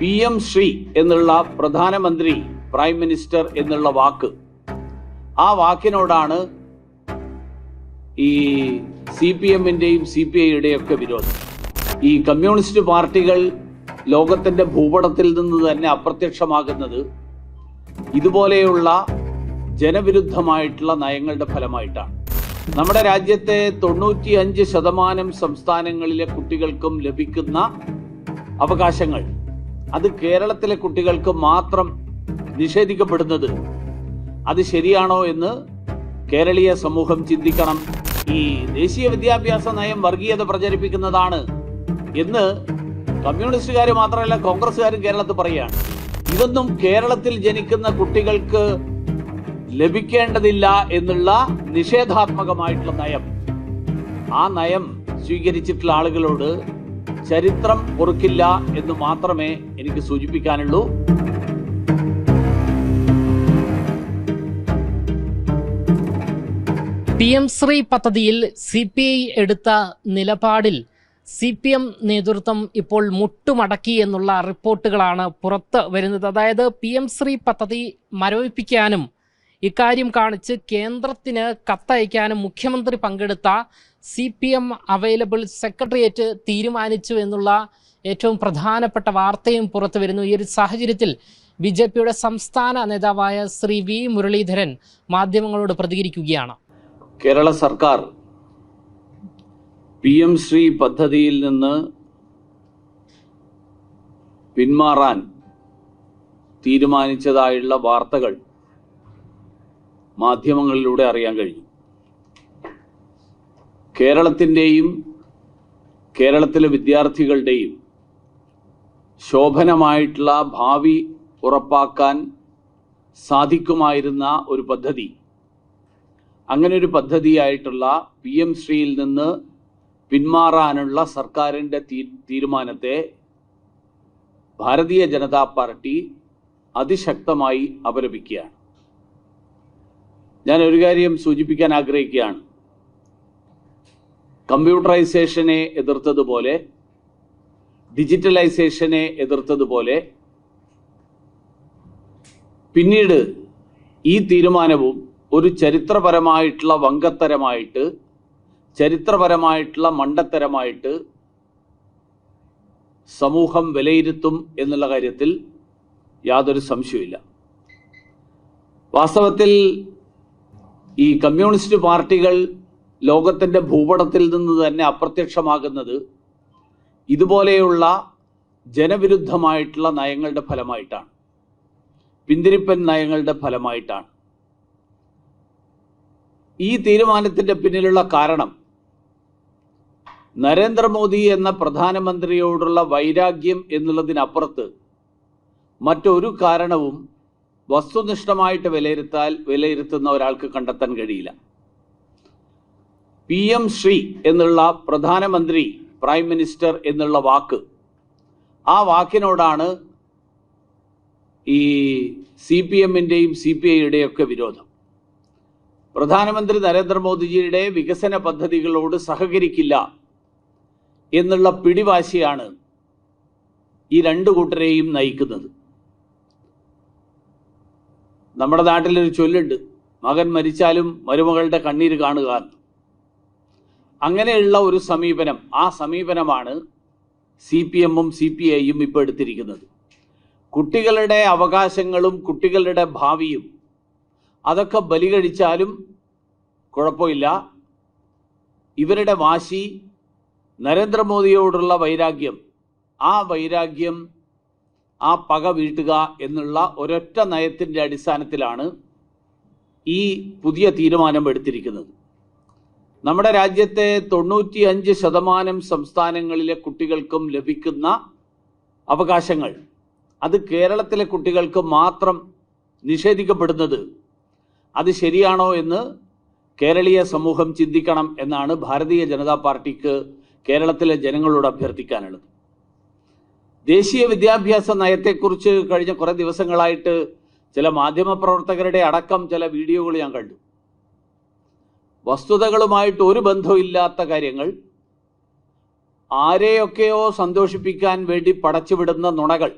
P M Shri എന്നുള്ള പ്രധാനമന്ത്രി prime minister എന്നുള്ള വാക്ക്. ആ വാക്കിനോടാണ് ഈ സി പി എമ്മിന്റെയും സി പി ഐയുടെയും ഒക്കെ വിരോധം. ഈ കമ്മ്യൂണിസ്റ്റ് പാർട്ടികൾ ലോകത്തിന്റെ ഭൂപടത്തിൽ നിന്ന് തന്നെ അപ്രത്യക്ഷമാകുന്നത് ഇതുപോലെയുള്ള ജനവിരുദ്ധമായിട്ടുള്ള നയങ്ങളുടെ ഫലമായിട്ടാണ്. നമ്മുടെ രാജ്യത്തെ തൊണ്ണൂറ്റി അഞ്ച് ശതമാനം സംസ്ഥാനങ്ങളിലെ കുട്ടികൾക്കും ലഭിക്കുന്ന അവകാശങ്ങൾ അത് കേരളത്തിലെ കുട്ടികൾക്ക് മാത്രം നിഷേധിക്കപ്പെടുന്നത്. അത് ശരിയാണോ എന്ന് കേരളീയ സമൂഹം ചിന്തിക്കണം. ഈ ദേശീയ വിദ്യാഭ്യാസ നയം വർഗീയത പ്രചരിപ്പിക്കുന്നതാണ് എന്ന് കമ്മ്യൂണിസ്റ്റുകാർ മാത്രമല്ല കോൺഗ്രസ്സുകാരും കേരളത്തിൽ പറയുകയാണ്. ഇതൊന്നും കേരളത്തിൽ ജനിക്കുന്ന കുട്ടികൾക്ക് ലഭിക്കേണ്ടതില്ല എന്നുള്ള നിഷേധാത്മകമായിട്ടുള്ള നയം. ആ നയം സ്വീകരിച്ചിട്ടുള്ള ആളുകളോട് ചരിത്രം പൊറുക്കില്ല എന്ന് മാത്രമേ എനിക്ക് സൂചിപ്പിക്കാനുള്ളൂ. പി എം ശ്രീ പദ്ധതിയിൽ സി പി ഐ എടുത്ത നിലപാടിൽ സി പി എം നേതൃത്വം ഇപ്പോൾ മുട്ടുമടക്കി എന്നുള്ള റിപ്പോർട്ടുകളാണ് പുറത്ത് വരുന്നത്. അതായത് പി എം ശ്രീ പദ്ധതി മരവിപ്പിക്കാനും ഇക്കാര്യം കാണിച്ച് കേന്ദ്രത്തിന് കത്തയക്കാനും മുഖ്യമന്ത്രി പങ്കെടുത്ത C P M available secretariat തീരുമാനിച്ചു എന്നുള്ള ഏറ്റവും പ്രധാനപ്പെട്ട വാർത്തയും പുറത്തു വരുന്നു. ഈ ഒരു സാഹചര്യത്തിൽ ബി ജെ പിയുടെ സംസ്ഥാന നേതാവായ ശ്രീ വി മുരളീധരൻ മാധ്യമങ്ങളോട് പ്രതികരിക്കുകയാണ്. കേരള സർക്കാർ പി എം ശ്രീ പദ്ധതിയിൽ നിന്ന് പിന്മാറാൻ തീരുമാനിച്ചതായുള്ള വാർത്തകൾ മാധ്യമങ്ങളിലൂടെ അറിയാൻ കഴിഞ്ഞു കേരളത്തിന്റെയും കേരളത്തിലെ വിദ്യാർത്ഥികളുടെയും ശോഭനമായിട്ടുള്ള ഭാവി ഉറപ്പാക്കാൻ സാധിക്കുമായിരുന്ന ഒരു പദ്ധതി. അങ്ങനെ ഒരു പദ്ധതിയായിട്ടുള്ള പി എം ശ്രീയിൽ നിന്ന് പിന്മാറാനുള്ള സർക്കാരിന്റെ തീരുമാനത്തെ ഭാരതീയ ജനതാ പാർട്ടി അതിശക്തമായി അപലപിക്കുകയാണ്. ഞാൻ ഒരു കാര്യം സൂചിപ്പിക്കാൻ ആഗ്രഹിക്കുകയാണ്. കമ്പ്യൂട്ടറൈസേഷനെ എതിർത്തതുപോലെ ഡിജിറ്റലൈസേഷനെ എതിർത്തതുപോലെ പിന്നീട് ഈ തീരുമാനവും ഒരു ചരിത്രപരമായിട്ടുള്ള വങ്കത്തരമായിട്ട് ചരിത്രപരമായിട്ടുള്ള മണ്ടത്തരമായിട്ട് സമൂഹം വിലയിരുത്തും എന്നുള്ള കാര്യത്തിൽ യാതൊരു സംശയമില്ല വാസ്തവത്തിൽ ഈ കമ്മ്യൂണിസ്റ്റ് പാർട്ടികൾ ലോകത്തിന്റെ ഭൂപടത്തിൽ നിന്ന് തന്നെ അപ്രത്യക്ഷമാകുന്നത് ഇതുപോലെയുള്ള ജനവിരുദ്ധമായിട്ടുള്ള നയങ്ങളുടെ ഫലമായിട്ടാണ്. പിന്തിരിപ്പൻ നയങ്ങളുടെ ഫലമായിട്ടാണ്. ഈ തീരുമാനത്തിന്റെ പിന്നിലുള്ള കാരണം നരേന്ദ്രമോദി എന്ന പ്രധാനമന്ത്രിയോടുള്ള വൈരാഗ്യം എന്നുള്ളതിനപ്പുറത്ത് മറ്റൊരു കാരണവും വസ്തുനിഷ്ഠമായിട്ട് വിലയിരുത്താൽ വിലയിരുത്തുന്ന ഒരാൾക്ക് കണ്ടെത്താൻ കഴിയില്ല. പി എം ശ്രീ എന്നുള്ള പ്രധാനമന്ത്രി പ്രൈം മിനിസ്റ്റർ എന്നുള്ള വാക്ക്. ആ വാക്കിനോടാണ് ഈ സി പി എമ്മിന്റെയും സി പി ഐയുടെയും ഒക്കെ വിരോധം. പ്രധാനമന്ത്രി നരേന്ദ്രമോദിജിയുടെ വികസന പദ്ധതികളോട് സഹകരിക്കില്ല എന്നുള്ള പിടിവാശിയാണ് ഈ രണ്ടു കൂട്ടരെയും നയിക്കുന്നത്. നമ്മുടെ നാട്ടിലൊരു ചൊല്ലുണ്ട് മകൻ മരിച്ചാലും മരുമകളുടെ കണ്ണീര് കാണുക അങ്ങനെയുള്ള ഒരു സമീപനം ആ സമീപനമാണ് സി പി എമ്മും സി പി ഐയും ഇപ്പോൾ എടുത്തിരിക്കുന്നത്. കുട്ടികളുടെ അവകാശങ്ങളും കുട്ടികളുടെ ഭാവിയും അതൊക്കെ ബലികഴിച്ചാലും കുഴപ്പമില്ല. ഇവരുടെ വാശി നരേന്ദ്രമോദിയോടുള്ള വൈരാഗ്യം ആ വൈരാഗ്യം ആ പക വീട്ടുക എന്നുള്ള ഒരൊറ്റ നയത്തിന്റെ അടിസ്ഥാനത്തിലാണ് ഈ പുതിയ തീരുമാനം എടുത്തിരിക്കുന്നത്. നമ്മുടെ രാജ്യത്തെ തൊണ്ണൂറ്റി അഞ്ച് ശതമാനം സംസ്ഥാനങ്ങളിലെ കുട്ടികൾക്കും ലഭിക്കുന്ന അവകാശങ്ങൾ. അത് കേരളത്തിലെ കുട്ടികൾക്ക് മാത്രം നിഷേധിക്കപ്പെടുന്നത് അത് ശരിയാണോ എന്ന് കേരളീയ സമൂഹം ചിന്തിക്കണം എന്നാണ് ഭാരതീയ ജനതാ പാർട്ടിക്ക് കേരളത്തിലെ ജനങ്ങളോട് അഭ്യർത്ഥിക്കാനുള്ളത്. ദേശീയ വിദ്യാഭ്യാസ നയത്തെക്കുറിച്ച് കഴിഞ്ഞ കുറേ ദിവസങ്ങളായിട്ട് ചില മാധ്യമപ്രവർത്തകരുടെ അടക്കം ചില വീഡിയോകൾ ഞാൻ കണ്ടു. വസ്തുതകളുമായിട്ട് ഒരു ബന്ധമില്ലാത്ത കാര്യങ്ങൾ ആരെയൊക്കെയോ സന്തോഷിപ്പിക്കാൻ വേണ്ടി പടച്ചുവിടുന്ന നുണകൾ.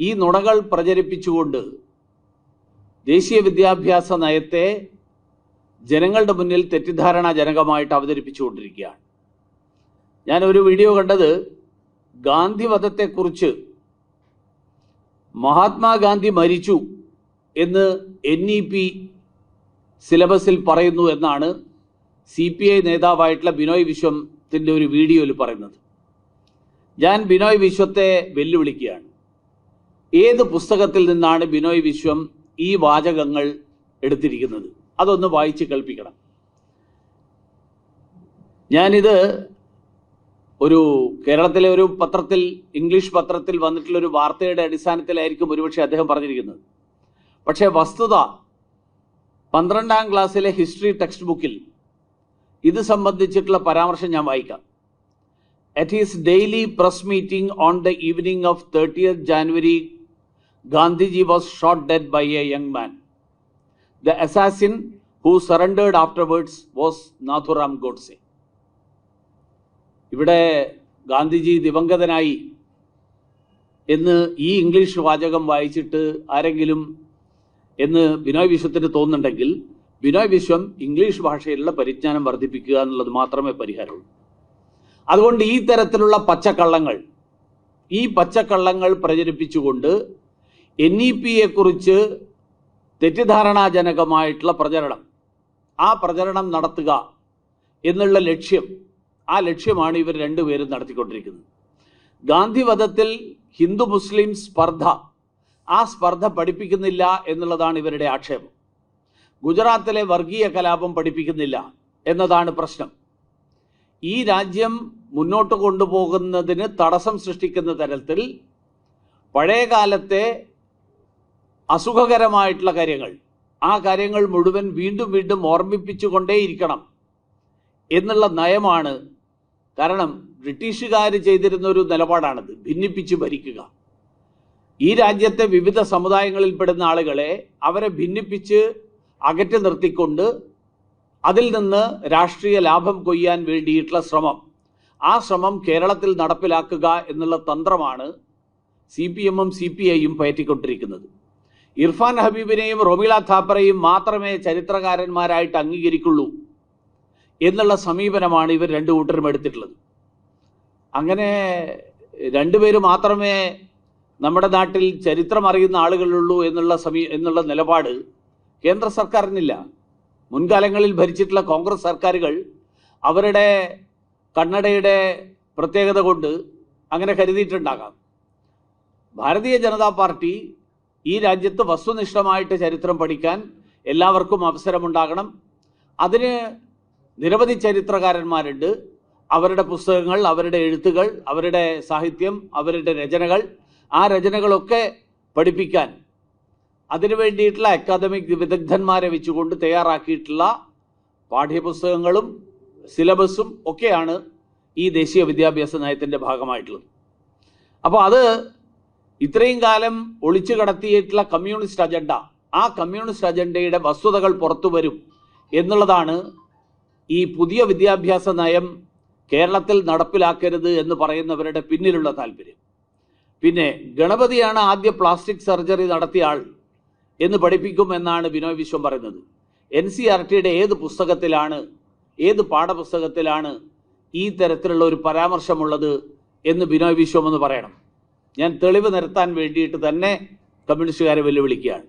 ഈ നുണകൾ പ്രചരിപ്പിച്ചുകൊണ്ട് ദേശീയ വിദ്യാഭ്യാസ നയത്തെ ജനങ്ങളുടെ മുന്നിൽ തെറ്റിദ്ധാരണാജനകമായിട്ട് അവതരിപ്പിച്ചുകൊണ്ടിരിക്കുകയാണ്. ഞാൻ ഒരു വീഡിയോ കണ്ടത് ഗാന്ധിവധത്തെക്കുറിച്ച് മഹാത്മാഗാന്ധി മരിച്ചു എന്ന് എൻ ഇ പി സിലബസിൽ പറയുന്നു എന്നാണ് സി പി ഐ നേതാവായിട്ടുള്ള ബിനോയ് വിശ്വത്തിന്റെ ഒരു വീഡിയോയിൽ പറയുന്നത്. ഞാൻ ബിനോയ് വിശ്വത്തെ വെല്ലുവിളിക്കുകയാണ്. ഏത് പുസ്തകത്തിൽ നിന്നാണ് ബിനോയ് വിശ്വം ഈ വാചകങ്ങൾ എടുത്തിരിക്കുന്നത്? അതൊന്ന് വായിച്ച് കേൾപ്പിക്കണം. ഞാനിത് ഒരു കേരളത്തിലെ ഒരു പത്രത്തിൽ ഇംഗ്ലീഷ് പത്രത്തിൽ വന്നിട്ടുള്ള ഒരു വാർത്തയുടെ അടിസ്ഥാനത്തിലായിരിക്കും ഒരുപക്ഷെ അദ്ദേഹം പറഞ്ഞിരിക്കുന്നത്. പക്ഷേ വസ്തുത പന്ത്രണ്ടാം ക്ലാസ്സിലെ ഹിസ്റ്ററി ടെക്സ്റ്റ് ബുക്കിൽ ഇത് സംബന്ധിച്ചിട്ടുള്ള പരാമർശം ഞാൻ വായിക്കാം. At his daily press meeting on the evening of thirtieth January Gandhiji was shot dead by a young man the assassin who surrendered afterwards was Nathuram Godse ഇവിടെ ഗാന്ധിജി ദിവംഗതനായി എന്ന് ഈ ഇംഗ്ലീഷ് വാചകം വായിച്ചിട്ട് ആരെങ്കിലും എന്ന് ബിനോയ് വിശ്വത്തിന് തോന്നുന്നുണ്ടെങ്കിൽ ബിനോയ് വിശ്വം ഇംഗ്ലീഷ് ഭാഷയിലുള്ള പരിജ്ഞാനം വർദ്ധിപ്പിക്കുക എന്നുള്ളത് മാത്രമേ പരിഹാരമുള്ളൂ. അതുകൊണ്ട് ഈ തരത്തിലുള്ള പച്ചക്കള്ളങ്ങൾ ഈ പച്ചക്കള്ളങ്ങൾ പ്രചരിപ്പിച്ചുകൊണ്ട് എൻ ഇ പിയെക്കുറിച്ച് തെറ്റിദ്ധാരണാജനകമായിട്ടുള്ള പ്രചരണം ആ പ്രചരണം നടത്തുക എന്നുള്ള ലക്ഷ്യം ആ ലക്ഷ്യമാണ് ഇവർ രണ്ടുപേരും നടത്തിക്കൊണ്ടിരിക്കുന്നത്. ഗാന്ധിവധത്തിൽ ഹിന്ദു മുസ്ലിം സ്പർദ്ധ ആ സ്പർദ്ധ പഠിപ്പിക്കുന്നില്ല എന്നുള്ളതാണ് ഇവരുടെ ആക്ഷേപം. ഗുജറാത്തിലെ വർഗീയ കലാപം പഠിപ്പിക്കുന്നില്ല എന്നതാണ് പ്രശ്നം. ഈ രാജ്യം മുന്നോട്ട് കൊണ്ടുപോകുന്നതിന് തടസ്സം സൃഷ്ടിക്കുന്ന തരത്തിൽ പഴയകാലത്തെ അസുഖകരമായിട്ടുള്ള കാര്യങ്ങൾ ആ കാര്യങ്ങൾ മുഴുവൻ വീണ്ടും വീണ്ടും ഓർമ്മിപ്പിച്ചുകൊണ്ടേയിരിക്കണം എന്നുള്ള നയമാണ്. കാരണം ബ്രിട്ടീഷുകാർ ചെയ്തിരുന്ന ഒരു നിലപാടാണിത്. ഭിന്നിപ്പിച്ച് ഭരിക്കുക. ഈ രാജ്യത്തെ വിവിധ സമുദായങ്ങളിൽപ്പെടുന്ന ആളുകളെ അവരെ ഭിന്നിപ്പിച്ച് അകറ്റി നിർത്തിക്കൊണ്ട് അതിൽ നിന്ന് രാഷ്ട്രീയ ലാഭം കൊയ്യാൻ വേണ്ടിയിട്ടുള്ള ശ്രമം. ആ ശ്രമം കേരളത്തിൽ നടപ്പിലാക്കുക എന്നുള്ള തന്ത്രമാണ് സി പി എമ്മും സി പി ഐയും പയറ്റിക്കൊണ്ടിരിക്കുന്നത്. ഇർഫാൻ ഹബീബിനെയും റൊമിള താപ്പറയും മാത്രമേ ചരിത്രകാരന്മാരായിട്ട് അംഗീകരിക്കുള്ളൂ എന്നുള്ള സമീപനമാണ് ഇവർ രണ്ടു കൂട്ടരും എടുത്തിട്ടുള്ളത്. അങ്ങനെ രണ്ടുപേര് മാത്രമേ നമ്മുടെ നാട്ടിൽ ചരിത്രം അറിയുന്ന ആളുകളുള്ളൂ എന്നുള്ള സമീ എന്നുള്ള നിലപാട് കേന്ദ്ര സർക്കാരിനില്ല. മുൻകാലങ്ങളിൽ ഭരിച്ചിട്ടുള്ള കോൺഗ്രസ് സർക്കാരുകൾ അവരുടെ കണ്ണടയുടെ പ്രത്യേകത കൊണ്ട് അങ്ങനെ കരുതിയിട്ടുണ്ടാകാം. ഭാരതീയ ജനതാ പാർട്ടി ഈ രാജ്യത്ത് വസ്തുനിഷ്ഠമായിട്ട് ചരിത്രം പഠിക്കാൻ എല്ലാവർക്കും അവസരമുണ്ടാകണം. അതിന് നിരവധി ചരിത്രകാരന്മാരുണ്ട്. അവരുടെ പുസ്തകങ്ങൾ അവരുടെ എഴുത്തുകൾ അവരുടെ സാഹിത്യം അവരുടെ രചനകൾ ആ രചനകളൊക്കെ പഠിപ്പിക്കാൻ. അതിനു വേണ്ടിയിട്ടുള്ള അക്കാദമിക് വിദഗ്ധന്മാരെ വെച്ചുകൊണ്ട് തയ്യാറാക്കിയിട്ടുള്ള പാഠ്യപുസ്തകങ്ങളും സിലബസും ഒക്കെയാണ് ഈ ദേശീയ വിദ്യാഭ്യാസ നയത്തിന്റെ ഭാഗമായിട്ടുള്ളത്. അപ്പോൾ അത് ഇത്രയും കാലം ഒളിച്ചു കടത്തിയിട്ടുള്ള കമ്മ്യൂണിസ്റ്റ് അജണ്ട ആ കമ്മ്യൂണിസ്റ്റ് അജണ്ടയുടെ വസ്തുതകൾ പുറത്തു വരും എന്നുള്ളതാണ് ഈ പുതിയ വിദ്യാഭ്യാസ നയം കേരളത്തിൽ നടപ്പിലാക്കരുത് എന്ന് പറയുന്നവരുടെ പിന്നിലുള്ള താല്പര്യം. പിന്നെ ഗണപതിയാണ് ആദ്യ പ്ലാസ്റ്റിക് സർജറി നടത്തിയ ആൾ എന്ന് പഠിപ്പിക്കുമെന്നാണ് ബിനോയ് വിശ്വം പറയുന്നത്. എൻ സി ആർ ടിയുടെ ഏത് പുസ്തകത്തിലാണ് ഏത് പാഠപുസ്തകത്തിലാണ് ഈ തരത്തിലുള്ള ഒരു പരാമർശമുള്ളത് എന്ന് ബിനോയ് വിശ്വം എന്ന് പറയണം. ഞാൻ തെളിവ് നിരത്താൻ വേണ്ടിയിട്ട് തന്നെ കമ്മ്യൂണിസ്റ്റുകാരെ വെല്ലുവിളിക്കുകയാണ്.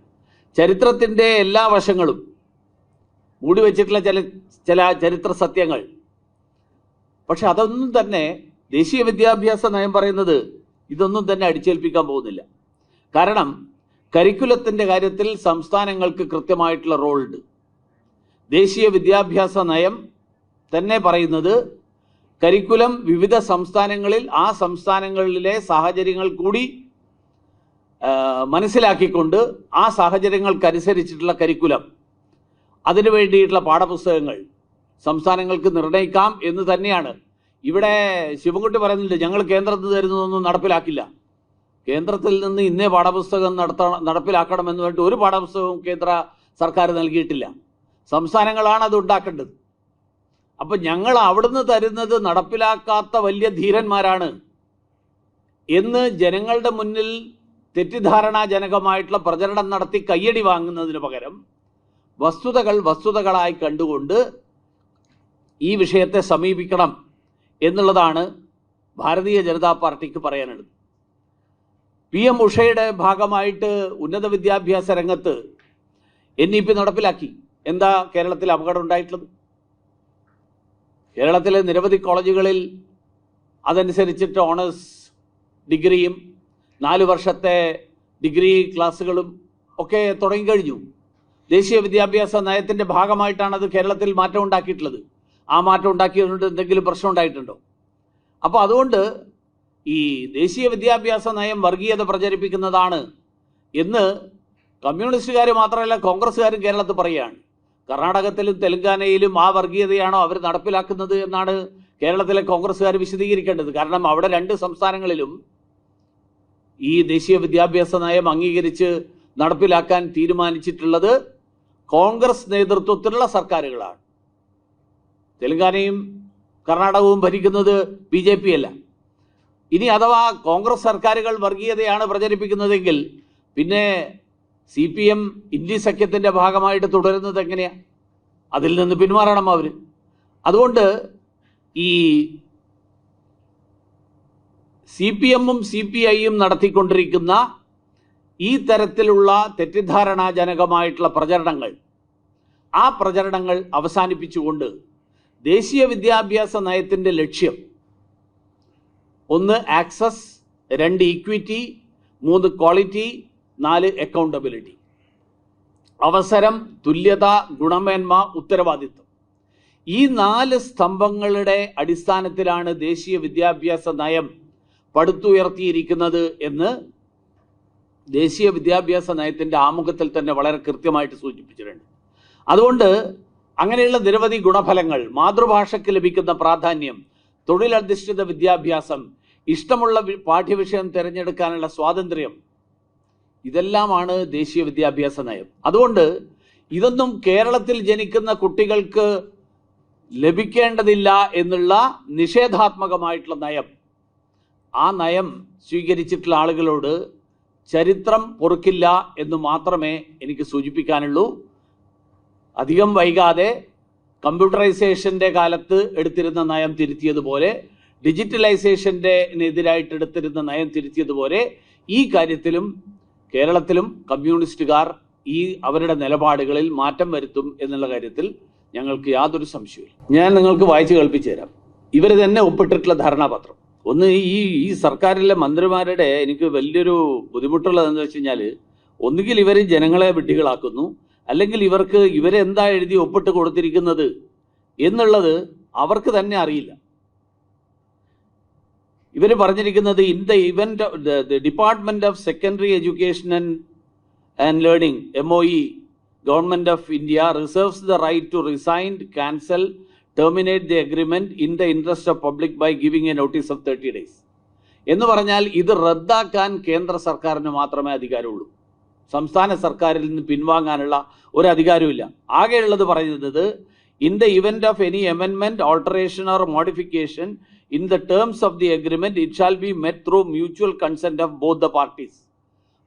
ചരിത്രത്തിന്റെ എല്ലാ വശങ്ങളും മൂടി വെച്ചിട്ടുള്ള ചില ചില ചരിത്ര സത്യങ്ങൾ. പക്ഷെ അതൊന്നും തന്നെ ദേശീയ വിദ്യാഭ്യാസ നയം പറയുന്നത് ഇതൊന്നും തന്നെ അടിച്ചേൽപ്പിക്കാൻ പോകുന്നില്ല. കാരണം കരിക്കുലത്തിന്റെ കാര്യത്തിൽ സംസ്ഥാനങ്ങൾക്ക് കൃത്യമായിട്ടുള്ള ഉണ്ട് ദേശീയ വിദ്യാഭ്യാസ നയം തന്നെ പറയുന്നത് കരിക്കുലം വിവിധ സംസ്ഥാനങ്ങളിൽ ആ സംസ്ഥാനങ്ങളിലെ സാഹചര്യങ്ങൾ കൂടി മനസ്സിലാക്കിക്കൊണ്ട് ആ സാഹചര്യങ്ങൾക്കനുസരിച്ചിട്ടുള്ള കരിക്കുലം. അതിനു വേണ്ടിയിട്ടുള്ള പാഠപുസ്തകങ്ങൾ സംസ്ഥാനങ്ങൾക്ക് നിർണയിക്കാം എന്ന് തന്നെയാണ് ഇവിടെ ശിവൻകുട്ടി പറയുന്നില്ല ഞങ്ങൾ കേന്ദ്രത്തിൽ തരുന്നതൊന്നും നടപ്പിലാക്കില്ല. കേന്ദ്രത്തിൽ നിന്ന് ഇന്നേ പാഠപുസ്തകം നടത്തണം നടപ്പിലാക്കണമെന്ന് വേണ്ടി ഒരു പാഠപുസ്തകവും കേന്ദ്ര സർക്കാർ നൽകിയിട്ടില്ല. സംസ്ഥാനങ്ങളാണ് അത് ഉണ്ടാക്കേണ്ടത്. അപ്പൊ ഞങ്ങൾ അവിടുന്ന് തരുന്നത് നടപ്പിലാക്കാത്ത വലിയ ധീരന്മാരാണ്. എന്ന് ജനങ്ങളുടെ മുന്നിൽ തെറ്റിദ്ധാരണാജനകമായിട്ടുള്ള പ്രചരണം നടത്തി കയ്യടി വാങ്ങുന്നതിന് പകരം വസ്തുതകൾ വസ്തുതകളായി കണ്ടുകൊണ്ട് ഈ വിഷയത്തെ സമീപിക്കണം. എന്നുള്ളതാണ് ഭാരതീയ ജനതാ പാർട്ടിക്ക് പറയാനുള്ളത്. പി എം ഉഷയുടെ ഭാഗമായിട്ട് ഉന്നത വിദ്യാഭ്യാസ രംഗത്ത് എൻ ഇ പി നടപ്പിലാക്കി. എന്താ കേരളത്തിൽ അപകടം ഉണ്ടായിട്ടുള്ളത്? കേരളത്തിലെ നിരവധി കോളേജുകളിൽ അതനുസരിച്ചിട്ട് ഓണേഴ്സ് ഡിഗ്രിയും നാല് വർഷത്തെ ഡിഗ്രി ക്ലാസ്സുകളും ഒക്കെ തുടങ്ങിക്കഴിഞ്ഞു ദേശീയ വിദ്യാഭ്യാസ നയത്തിന്റെ ഭാഗമായിട്ടാണ് അത് കേരളത്തിൽ മാറ്റം ഉണ്ടാക്കിയിട്ടുള്ളത് ആ മാറ്റം ഉണ്ടാക്കിയതുകൊണ്ട് എന്തെങ്കിലും പ്രശ്നം ഉണ്ടായിട്ടുണ്ടോ? അപ്പോൾ അതുകൊണ്ട് ഈ ദേശീയ വിദ്യാഭ്യാസ നയം വർഗീയത പ്രചരിപ്പിക്കുന്നതാണ് എന്ന് കമ്മ്യൂണിസ്റ്റുകാർ മാത്രമല്ല കോൺഗ്രസ്സുകാരും കേരളത്തിൽ പറയുകയാണ്. കർണാടകത്തിലും തെലങ്കാനയിലും ആ വർഗീയതയാണോ അവർ നടപ്പിലാക്കുന്നത് എന്നാണ് കേരളത്തിലെ കോൺഗ്രസ്സുകാർ വിശദീകരിക്കേണ്ടത്. കാരണം അവിടെ രണ്ട് സംസ്ഥാനങ്ങളിലും ഈ ദേശീയ വിദ്യാഭ്യാസ നയം അംഗീകരിച്ച് നടപ്പിലാക്കാൻ തീരുമാനിച്ചിട്ടുള്ളത് കോൺഗ്രസ് നേതൃത്വത്തിലുള്ള സർക്കാരുകളാണ്. തെലങ്കാനയും കർണാടകവും ഭരിക്കുന്നത് ബി ജെ പി അല്ല. ഇനി അഥവാ കോൺഗ്രസ് സർക്കാരുകൾ വർഗീയതയാണ് പ്രചരിപ്പിക്കുന്നതെങ്കിൽ പിന്നെ സി പി എം ഇന്ത്യ സഖ്യത്തിന്റെ ഭാഗമായിട്ട് തുടരുന്നത് എങ്ങനെയാണ് അതിൽ നിന്ന് പിന്മാറണം അവർ അതുകൊണ്ട് ഈ സി പി എമ്മും സി പി ഐയും നടത്തിക്കൊണ്ടിരിക്കുന്ന ഈ തരത്തിലുള്ള തെറ്റിദ്ധാരണാജനകമായിട്ടുള്ള പ്രചരണങ്ങൾ ആ പ്രചരണങ്ങൾ അവസാനിപ്പിച്ചുകൊണ്ട് ദേശീയ വിദ്യാഭ്യാസ നയത്തിന്റെ ലക്ഷ്യം. ഒന്ന് ആക്സസ്. രണ്ട് ഈക്വിറ്റി മൂന്ന് ക്വാളിറ്റി. നാല് അക്കൗണ്ടബിലിറ്റി. അവസരം തുല്യത ഗുണമേന്മ ഉത്തരവാദിത്വം. ഈ നാല് സ്തംഭങ്ങളുടെ അടിസ്ഥാനത്തിലാണ് ദേശീയ വിദ്യാഭ്യാസ നയം പടുത്തുയർത്തിയിരിക്കുന്നത് എന്ന് ദേശീയ വിദ്യാഭ്യാസ നയത്തിന്റെ ആമുഖത്തിൽ തന്നെ വളരെ കൃത്യമായിട്ട് സൂചിപ്പിച്ചിട്ടുണ്ട്. അതുകൊണ്ട് അങ്ങനെയുള്ള നിരവധി ഗുണഫലങ്ങൾ മാതൃഭാഷയ്ക്ക് ലഭിക്കുന്ന പ്രാധാന്യം തൊഴിലധിഷ്ഠിത വിദ്യാഭ്യാസം ഇഷ്ടമുള്ള പാഠ്യവിഷയം തിരഞ്ഞെടുക്കാനുള്ള സ്വാതന്ത്ര്യം ഇതെല്ലാമാണ് ദേശീയ വിദ്യാഭ്യാസ നയം. അതുകൊണ്ട് ഇതൊന്നും കേരളത്തിൽ ജനിക്കുന്ന കുട്ടികൾക്ക് ലഭിക്കേണ്ടതില്ല എന്നുള്ള നിഷേധാത്മകമായിട്ടുള്ള നയം. ആ നയം സ്വീകരിച്ചിട്ടുള്ള ആളുകളോട് ചരിത്രം പൊറുക്കില്ല എന്ന് മാത്രമേ എനിക്ക് സൂചിപ്പിക്കാനുള്ളൂ. അധികം വൈകാതെ കമ്പ്യൂട്ടറൈസേഷന്റെ കാലത്ത് എടുത്തിരുന്ന നയം തിരുത്തിയതുപോലെ ഡിജിറ്റലൈസേഷന്റെ എതിരായിട്ട് എടുത്തിരുന്ന നയം തിരുത്തിയതുപോലെ ഈ കാര്യത്തിലും കേരളത്തിലും കമ്മ്യൂണിസ്റ്റുകാർ ഈ അവരുടെ നിലപാടുകളിൽ മാറ്റം വരുത്തും എന്നുള്ള കാര്യത്തിൽ ഞങ്ങൾക്ക് യാതൊരു സംശയവും ഞാൻ നിങ്ങൾക്ക് വായിച്ചു കേൾപ്പിച്ചു തരാം. ഇവർ തന്നെ ഒപ്പിട്ടിട്ടുള്ള ധാരണാപത്രം. ഒന്ന് ഈ ഈ സർക്കാരിലെ മന്ത്രിമാരുടെ എനിക്ക് വലിയൊരു ബുദ്ധിമുട്ടുള്ളതെന്ന് വെച്ച് കഴിഞ്ഞാൽ ഒന്നുകിൽ ഇവർ ജനങ്ങളെ വിഡ്ഢികളാക്കുന്നു അല്ലെങ്കിൽ ഇവർക്ക് ഇവരെന്താ എഴുതി ഒപ്പിട്ട് കൊടുത്തിരിക്കുന്നത് എന്നുള്ളത് അവർക്ക് തന്നെ അറിയില്ല. ഇവർ പറഞ്ഞിരിക്കുന്നത് in the event department of secondary education and and learning M O E government of India reserves the right to resign cancel terminate the agreement in the interest of public by giving a notice of thirty days എന്ന് പറഞ്ഞാൽ ഇത് റദ്ദാക്കാൻ കേന്ദ്ര സർക്കാരിന് മാത്രമേ അധികാരമുള്ളൂ. സംസ്ഥാന സർക്കാരിൽ നിന്ന് പിൻവാങ്ങാനുള്ള ഒരു അധികാരമില്ല ആകെയുള്ളത് പറയുന്നത് in the event of any അമെൻമെന്റ് alteration or modification in the terms of the agreement it shall be met through mutual consent of both the parties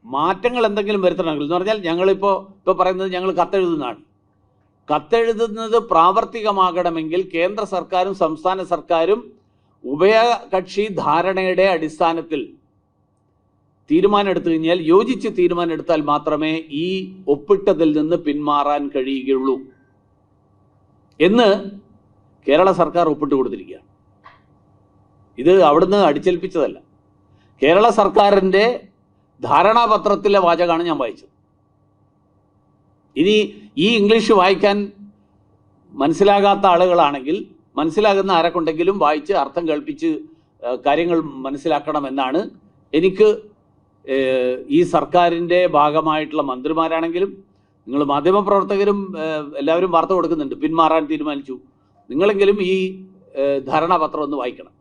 മാറ്റങ്ങൾ എന്തെങ്കിലും വരുത്തണമെങ്കിൽ എന്ന് പറഞ്ഞാൽ ഞങ്ങളിപ്പോൾ ഇപ്പോൾ പറയുന്നത് ഞങ്ങൾ കത്തെഴുതുന്നതാണ്. കത്തെഴുതുന്നത് പ്രാവർത്തികമാകണമെങ്കിൽ കേന്ദ്ര സർക്കാരും സംസ്ഥാന സർക്കാരും ഉഭയകക്ഷി ധാരണയുടെ അടിസ്ഥാനത്തിൽ തീരുമാനം എടുത്തു കഴിഞ്ഞാൽ യോജിച്ച് തീരുമാനം എടുത്താൽ മാത്രമേ ഈ ഒപ്പിട്ടതിൽ നിന്ന് പിന്മാറാൻ കഴിയുകയുള്ളൂ എന്ന് കേരള സർക്കാർ ഒപ്പിട്ട് കൊടുത്തിരിക്കുകയാണ്. ഇത് അവിടുന്ന് അടിച്ചേൽപ്പിച്ചതല്ല. കേരള സർക്കാരിന്റെ ധാരണാപത്രത്തിലെ വാചകമാണ് ഞാൻ വായിച്ചത്. ഇനി ഈ ഇംഗ്ലീഷ് വായിക്കാൻ മനസ്സിലാകാത്ത ആളുകളാണെങ്കിൽ മനസ്സിലാകുന്ന ആരെക്കൊണ്ടെങ്കിലും വായിച്ച് അർത്ഥം കേൾപ്പിച്ച് കാര്യങ്ങൾ മനസ്സിലാക്കണമെന്നാണ് എനിക്ക് ഈ സർക്കാരിന്റെ ഭാഗമായിട്ടുള്ള മന്ത്രിമാരാണെങ്കിലും നിങ്ങൾ മാധ്യമപ്രവർത്തകരും എല്ലാവരും വാർത്ത കൊടുക്കുന്നുണ്ട്. പിന്മാറാൻ തീരുമാനിച്ചു. നിങ്ങളെങ്കിലും ഈ ധാരണാപത്രം ഒന്ന് വായിക്കണം.